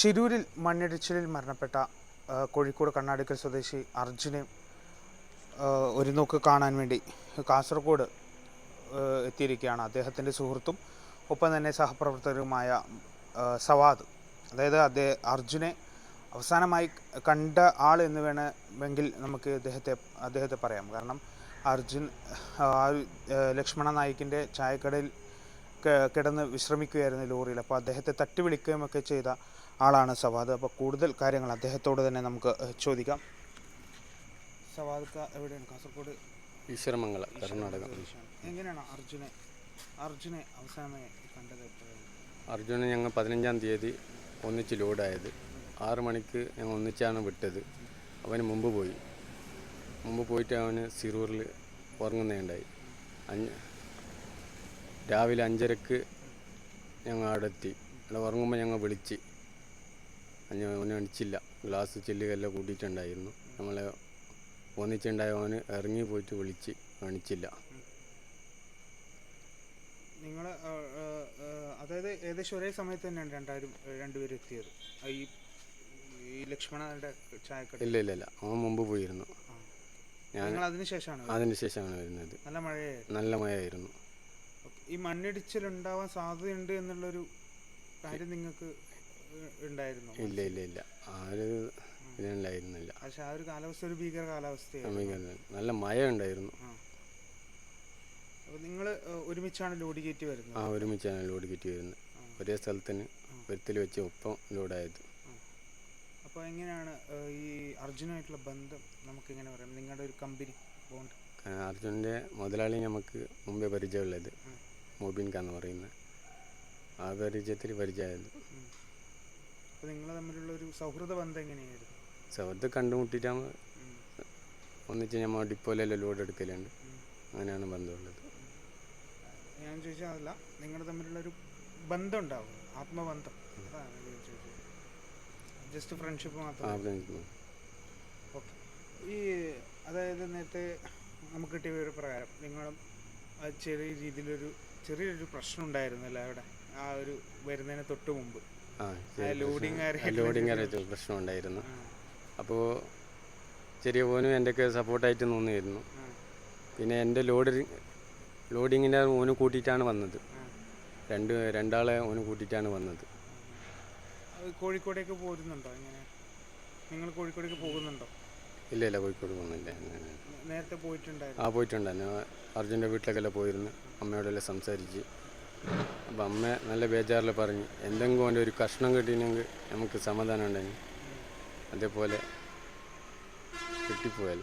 ശിരൂരിൽ മണ്ണിടിച്ചിലിൽ മരണപ്പെട്ട കോഴിക്കോട് കണ്ണാടിക്കൽ സ്വദേശി അർജുനെ ഒരു നോക്ക് കാണാൻ വേണ്ടി കാസർഗോഡ് എത്തിയിരിക്കുകയാണ് അദ്ദേഹത്തിന്റെ സുഹൃത്തും ഒപ്പം തന്നെ സഹപ്രവർത്തകരുമായ സവാദ്. അതായത് അദ്ദേഹം അർജുനെ അവസാനമായി കണ്ട ആൾ എന്ന് വേണമെങ്കിൽ നമുക്ക് അദ്ദേഹത്തെ അദ്ദേഹത്തെ പറയാം. കാരണം അർജുൻ ലക്ഷ്മണ നായിക്കിന്റെ ചായക്കടയിൽ കിടന്ന് വിശ്രമിക്കുകയായിരുന്നു ലോറിയിൽ. അപ്പോൾ അദ്ദേഹത്തെ തട്ടി വിളിക്കുകയും ഒക്കെ ചെയ്ത ആളാണ് സവാദ്. അപ്പോൾ കൂടുതൽ കാര്യങ്ങൾ അദ്ദേഹത്തോട് തന്നെ നമുക്ക് ചോദിക്കാം. സവാദ് എവിടെയാണ്? കാസർഗോഡ് ഈശ്വരമംഗല കർണാടക. എങ്ങനെയാണ് അർജുനെ അർജുനെ അവസാനമായി കണ്ടത് അർജുനെ ഞങ്ങൾ പതിനഞ്ചാം തീയതി ഒന്നിച്ച് ലോഡായത്. ആറ് മണിക്ക് ഞങ്ങൾ ഒന്നിച്ചാണ് വിട്ടത്. അവന് മുമ്പ് പോയി. മുമ്പ് പോയിട്ട് അവന് സിറൂറിൽ ഉറങ്ങുന്നതുണ്ടായി. അഞ്ച് രാവിലെ അഞ്ചരക്ക് ഞങ്ങൾ അവിടെ എത്തി. അവിടെ ഉറങ്ങുമ്പോൾ ഞങ്ങൾ വിളിച്ച്. അഞ്ഞ അവന് അണിച്ചില്ല ഗ്ലാസ് ചില്ലുകെല്ലാം കൂട്ടിയിട്ടുണ്ടായിരുന്നു. നമ്മളെ ഒന്നിച്ചുണ്ടായ അവന് ഇറങ്ങി പോയിട്ട് വിളിച്ച് അണിച്ചില്ല നിങ്ങൾ അതായത് ഏകദേശം ഒരേ സമയത്ത് തന്നെയാണ് രണ്ടായിരം രണ്ടുപേരും എത്തിയത്? ഈ ഈ ലക്ഷ്മണന്റെ ചായക്കട ഇല്ല ഇല്ല ഇല്ല. അവൻ മുമ്പ് പോയിരുന്നു. ഞാൻ അതിനുശേഷമാണ് അതിനുശേഷമാണ് ശേഷമാണ് വരുന്നത്. നല്ല മഴയായിരുന്നു. നല്ല മഴയായിരുന്നു. ഈ മണ്ണിടിച്ചിൽ ഉണ്ടാവാൻ സാധ്യതയുണ്ട് എന്നുള്ളൊരു കാര്യം നിങ്ങൾക്ക് ഉണ്ടായിരുന്നു? ഇല്ല ഇല്ല ഇല്ല. ആ ഒരു ഇതിനുണ്ടായിരുന്നില്ല. പക്ഷെ ആ ഒരു കാലാവസ്ഥ ഒരു ഭീകര കാലാവസ്ഥയായിരുന്നു. നല്ല മഴ ഉണ്ടായിരുന്നു നിങ്ങൾ ഒരുമിച്ചാണ് ലോഡ് കയറ്റി വരുന്നത്? ആ ഒരുമിച്ചാണ് ലോഡ് കയറ്റി വരുന്നത്. ഒരേ സ്ഥലത്തിന് ഒരുത്തിൽ വെച്ച് ഒപ്പം ലോഡായത്. അപ്പോൾ എങ്ങനെയാണ് ഈ അർജുനായിട്ടുള്ള ബന്ധം നമുക്ക് എങ്ങനെ പറയാം? നിങ്ങളുടെ ഒരു കമ്പനി ബോണ്ട്. അർജുന്റെ മുതലാളി നമുക്ക് മുമ്പേ പരിചയമുള്ളത്. മൊബിൻ എന്ന് പറയുന്നത് ആ പരിചയത്തിൽ പരിചയമായിരുന്നു അപ്പോൾ നിങ്ങൾ തമ്മിലുള്ള ഒരു സൗഹൃദ ബന്ധം എങ്ങനെയായിരുന്നു? സൗഹൃദ കണ്ടുമുട്ടിയിട്ടാകുമ്പോൾ ഉം. ഒന്നിച്ച് നമ്മൾ ഡിപ്പോയിലെല്ലാം ലോഡ് എടുക്കലുണ്ട്. അങ്ങനെയാണ് ബന്ധമുള്ളത്. ഞാൻ ചോദിച്ചതല്ല നിങ്ങൾ തമ്മിലുള്ള ഒരു ബന്ധം ഉണ്ടാവും ആത്മബന്ധം. ജസ്റ്റ് ഫ്രണ്ട്ഷിപ്പ് മാത്രം. ഓക്കെ ഈ അതായത് നേരത്തെ നമുക്ക് കിട്ടിയ ഒരു പ്രകാരം നിങ്ങളും ചെറിയ രീതിയിലൊരു ചെറിയൊരു പ്രശ്നം ഉണ്ടായിരുന്നല്ലോ അവിടെ. ആ ഒരു വരുന്നതിന് തൊട്ട് മുമ്പ്. ലോഡിങ് അറിയാത്ത പ്രശ്നം ഉണ്ടായിരുന്നു അപ്പോൾ ചെറിയ പോനും എന്റെയൊക്കെ സപ്പോർട്ടായിട്ട് നിന്നിരുന്നു. പിന്നെ എന്റെ ലോഡ് ലോഡിങ്ങിന്റെ ഓന് കൂട്ടിയിട്ടാണ് വന്നത്. രണ്ട് രണ്ടാളെ ഓന് കൂട്ടിയിട്ടാണ് വന്നത്. കോഴിക്കോടേക്ക് പോരുന്നുണ്ടോ ഇങ്ങനെ? നിങ്ങൾ കോഴിക്കോടേക്ക് പോകുന്നുണ്ടോ? ഇല്ല ഇല്ല കോഴിക്കോട് പോകുന്നില്ല നേരത്തെ പോയിട്ടുണ്ടായിരുന്നു. ആ പോയിട്ടുണ്ടായിരുന്നു. അർജുന്റെ വീട്ടിലേക്കെല്ലാം പോയിരുന്നു. അമ്മയോടെല്ലാം സംസാരിച്ച്. അപ്പം അമ്മ നല്ല ബേജാറിൽ പറഞ്ഞ് എന്തെങ്കിലും അവന്റെ ഒരു കഷ്ണം കിട്ടിയില്ലെങ്കിൽ നമുക്ക് സമാധാനം ഉണ്ടായി അതേപോലെ കിട്ടിപ്പോയാൽ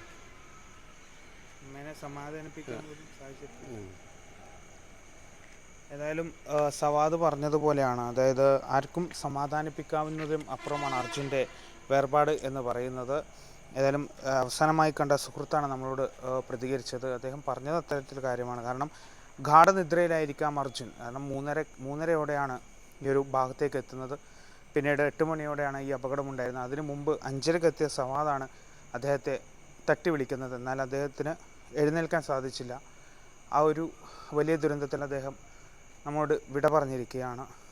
സമാധാനിപ്പിക്കാൻ. ഏതായാലും സവാദ് പറഞ്ഞതുപോലെയാണ്. അതായത് ആർക്കും സമാധാനിപ്പിക്കാവുന്നതും അപ്പുറമാണ് അർജുന്റെ വേർപാട് എന്ന് പറയുന്നത്. ഏതായാലും അവസാനമായി കണ്ട സുഹൃത്താണ് നമ്മളോട് പ്രതികരിച്ചത്. അദ്ദേഹം പറഞ്ഞത് അത്തരത്തിൽ കാര്യമാണ്. കാരണം ഗാഠനിദ്രയിലായിരിക്കാം അർജുൻ. കാരണം മൂന്നര മൂന്നരയോടെയാണ് ഈ ഒരു ഭാഗത്തേക്ക് എത്തുന്നത്. പിന്നീട് എട്ട് മണിയോടെയാണ് ഈ അപകടമുണ്ടായിരുന്നത്. അതിനു മുമ്പ് അഞ്ചരക്കെത്തിയ സവാദാണ് അദ്ദേഹത്തെ തട്ടി വിളിക്കുന്നത്. എന്നാൽ അദ്ദേഹത്തിന് എഴുന്നേൽക്കാൻ സാധിച്ചില്ല. ആ ഒരു വലിയ ദുരന്തത്തിൽ അദ്ദേഹം നമ്മോട് വിട പറഞ്ഞിരിക്കുകയാണ്.